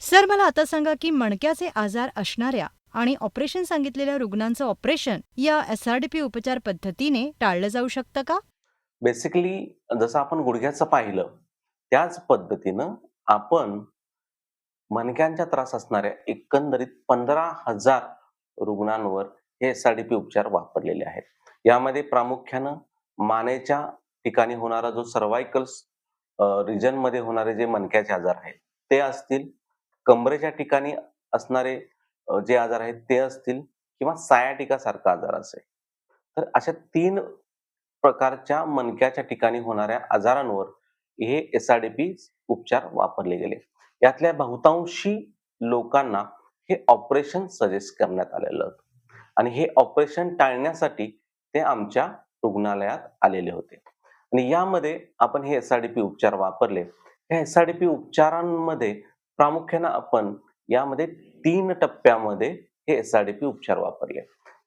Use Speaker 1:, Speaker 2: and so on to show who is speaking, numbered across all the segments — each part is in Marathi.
Speaker 1: सर मला आता सांगा की मणक्याचे आजार असणाऱ्या आणि ऑपरेशन सांगितलेल्या रुग्णांचं ऑपरेशन या एसआरडीपी उपचार पद्धतीने टाळलं जाऊ शकतं का?
Speaker 2: बेसिकली जसं आपण गुडघ्याचं पाहिलं त्याच पद्धतीनं आपण मणक्यांचा त्रास असणाऱ्या एकंदरीत पंधरा हजार रुग्णांवर हे एस आर डी पी उपचार वापरलेले आहेत. यामध्ये प्रामुख्यानं मानेच्या ठिकाणी होणारा जो सर्वायकल रिजनमध्ये होणारे जे मणक्याचे आजार आहेत ते असतील कमरेच्या ठिकाणी असणारे जे आजार आहेत ते असतील किंवा सायाटिका सारखा आजार असेल. तर अशा तीन प्रकारच्या मनक्याच्या ठिकाणी होणाऱ्या आजारांवर हे एस आर डी पी उपचार वापरले गेले. यातल्या बहुतांशी लोकांना हे ऑपरेशन सजेस्ट करण्यात आलेलं होतं. आणि हे ऑपरेशन टाळण्यासाठी ते आमच्या रुग्णालयात आलेले होते. आणि यामध्ये आपण हे एस आर डी पी उपचार वापरले. या एस आर डी पी उपचारांमध्ये प्रामुख्यानं आपण यामध्ये तीन टप्प्यामध्ये हे एस आर डी पी उपचार वापरले.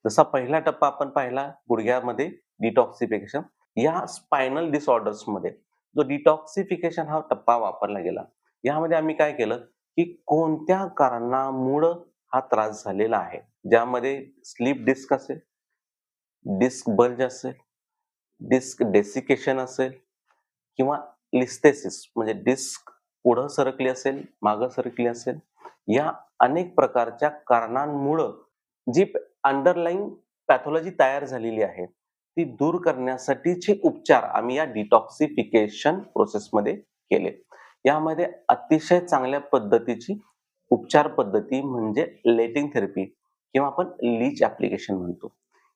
Speaker 2: जसा पहिला टप्पा आपण पाहिला गुडघ्यामध्ये डिटॉक्सिफिकेशन या स्पायनल डिसऑर्डर्समध्ये जो डिटॉक्सिफिकेशन हा टप्पा वापरला गेला यामध्ये आम्ही काय केलं की कोणत्या कारणामुळं हा त्रास झालेला आहे? ज्यामध्ये स्लीप डिस्क असेल डिस्क बल्ज असेल डिस्क डेसिकेशन असेल किंवा लिस्थेसिस म्हणजे डिस्क पुढं सरकली असेल मागं सरकली असेल या अनेक प्रकारच्या कारणांमुळं जी अंडरलाईन पॅथॉलॉजी तयार झालेली आहे ती दूर करण्यासाठीचे उपचार आम्ही या डिटॉक्सिफिकेशन प्रोसेसमध्ये केले. यामध्ये अतिशय चांगल्या पद्धतीची उपचार पद्धती म्हणजे लेटिंग थेरपी किंवा आपण लीच ऍप्लिकेशन म्हणतो.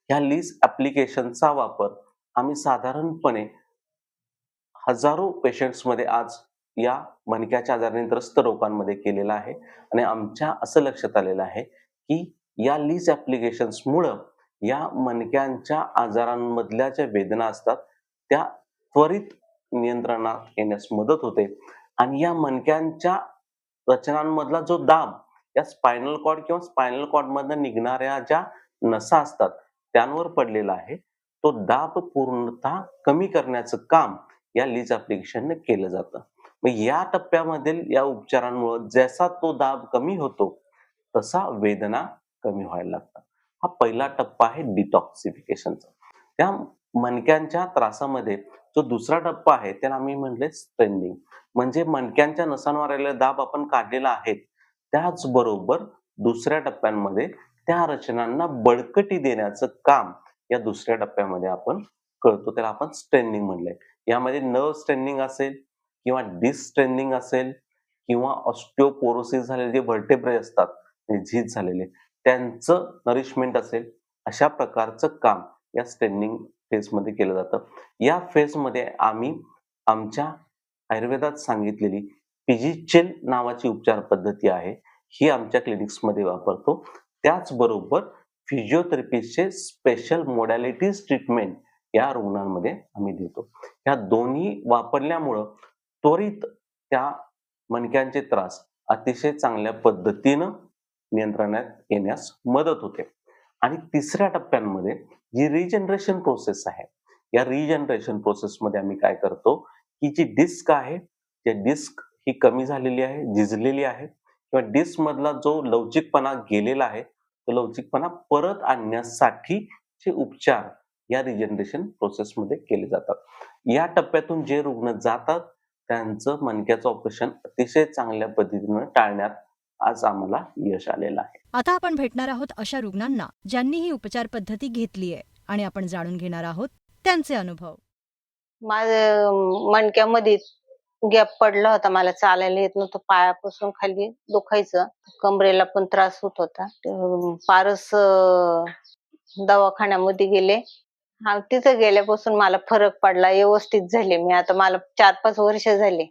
Speaker 2: ह्या लीच ऍप्लिकेशनचा वापर आम्ही साधारणपणे हजारो पेशंट्समध्ये आज या मणक्याच्या आजाराने त्रस्त लोकांमध्ये केलेला आहे. आणि आमच्या असं लक्षात आलेलं आहे की या लीज ऍप्लिकेशन्समुळं या मणक्यांच्या आजारांमधल्या ज्या वेदना असतात. त्या त्वरित नियंत्रणात येण्यास मदत होते. आणि या मणक्यांच्या रचनांमधला जो दाब या स्पायनल कॉर्ड किंवा स्पायनल कॉर्ड मधनं निघणाऱ्या ज्या नसा असतात त्यांवर पडलेला आहे. तो दाब पूर्णतः कमी करण्याचं काम या लीज ऍप्लिकेशनने केलं जातं. मग या टप्प्यामधील या उपचारांमुळे जसा तो दाब कमी होतो तसा वेदना कमी व्हायला लागतात. हा पहिला टप्पा आहे डिटॉक्सिफिकेशनचा त्या मणक्यांच्या त्रासामध्ये जो दुसरा टप्पा आहे त्याला आम्ही म्हणले स्ट्रेंडिंग म्हणजे मणक्यांच्या नसांवर आलेला दाब आपण काढलेला आहे त्याचबरोबर दुसऱ्या टप्प्यांमध्ये त्या रचनांना बळकटी देण्याचं काम या दुसऱ्या टप्प्यामध्ये आपण करतो त्याला आपण स्ट्रेंडिंग म्हणलंय. यामध्ये नर्व स्ट्रेंडिंग असेल किंवा डिस्ट्रेनिंग असेल किंवा ऑस्टिओपोरोसिस झालेले जे व्हर्टेब्रे असतात झीज झालेले त्यांचं नरिशमेंट असेल अशा प्रकारचं काम या स्ट्रेनिंग फेजमध्ये केलं जातं. या फेजमध्ये आम्ही आमच्या आयुर्वेदात सांगितलेली पिजिचेल नावाची उपचार पद्धती आहे ही आमच्या क्लिनिक्समध्ये वापरतो. त्याचबरोबर फिजिओथेरपीचे स्पेशल मोडॅलिटीज ट्रीटमेंट या रुग्णांमध्ये आम्ही देतो. ह्या दोन्ही वापरल्यामुळं त्वरित त्या मणक्यांचे त्रास अतिशय चांगल्या पद्धतीनं नियंत्रणात येण्यास मदत होते. आणि तिसऱ्या टप्प्यांमध्ये जी रिजनरेशन प्रोसेस आहे या रिजनरेशन प्रोसेसमध्ये आम्ही काय करतो की जी डिस्क आहे ते डिस्क ही कमी झालेली आहे झिजलेली आहे किंवा डिस्क मधला जो लवचिकपणा गेलेला आहे तो लवचिकपणा परत आणण्यासाठी जे उपचार या रिजनरेशन प्रोसेसमध्ये केले जातात. या टप्प्यातून जे रुग्ण जातात त्यांचं मणक्याचं ऑपरेशन अतिशय चांगल्या पद्धतीनं टाळण्यात आज आम्हाला यश आलेलं आहे.
Speaker 1: आता आपण भेटणार आहोत अशा रुग्णांना ज्यांनी ही उपचार पद्धती घेतली आहे आणि आपण जाणून घेणार आहोत त्यांचे अनुभव.
Speaker 3: माझं मणक्यामध्ये गॅप पडला होता. मला चालायला येत नव्हतं. पायापासून खाली दुखायचं. कमरेला पण त्रास होत होता. पारस दवाखान्यामध्ये गेले. हा तिथं गेल्यापासून मला फरक पडला व्यवस्थित झाले मी. आता मला चार पाच वर्ष झाले.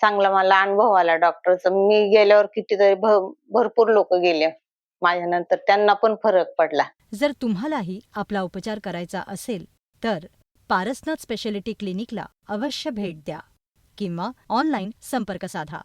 Speaker 3: चांगला मला अनुभव आला डॉक्टरचा मी गेल्यावर कितीतरी भ- भरपूर लोक गेले. माझ्यानंतर त्यांना पण फरक पडला.
Speaker 1: जर तुम्हालाही आपला उपचार करायचा असेल तर पारसनाथ स्पेशालिटी क्लिनिकला अवश्य भेट द्या किंवा ऑनलाईन संपर्क साधा.